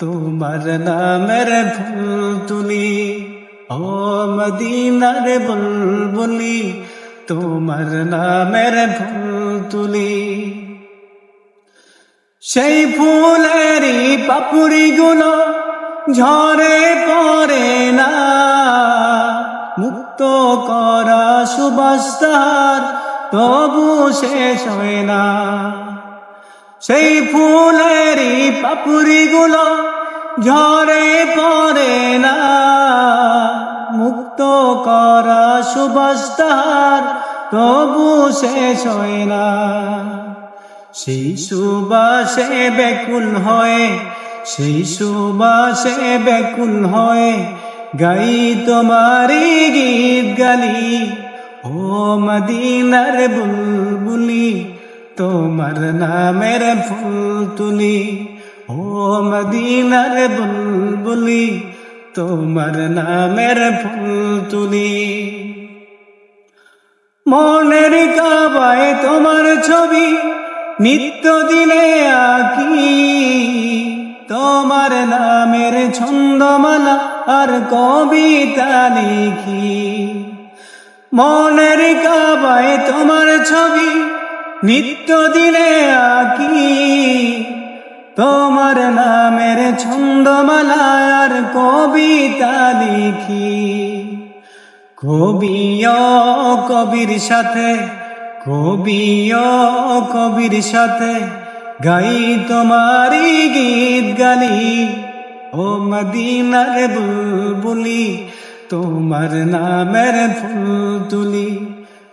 তোমার নামের ফুল তুলি ও মদিনার বুলবুলি, তোমার নামের ফুল তুলি সেই ফুলেরই পাপুড়ি গুলো ঝরে পড়ে না, মুক্ত করা সুবাস তার তবু শেষ হয় না। সেই ফুলেরই পাপুড়ি গুলো ঝরে পড়ে না। মুক্ত করা সুবাস তার তবু শেষ হয় না। সেই সুবাসে বেকুল হয় সেই সুবাসে বেকুল হয় গাই তোমারি গীত গালি, ও মদিনার বুলবুলি। তোমার নামের ফুল তুলি, ও মদিনার বুলবুলি, তোমার নামের ফুল তুলি। মনের কাবায় তোমার ছবি নিত্য দিনে আঁকি। তোমার নামের ছন্দমালা আর কবিতা লিখি। মনের কাবায় তোমার ছবি নিত্য দিনে আঁকি। তোমার নামের ছন্দমালা আর কবিতা লিখি। কবিও কবির সাথে কবিও কবির সাথে গাই তোমারি গীত গালি। ও মদিনার বুলবুলি, তোমার নামের ফুল তুলি।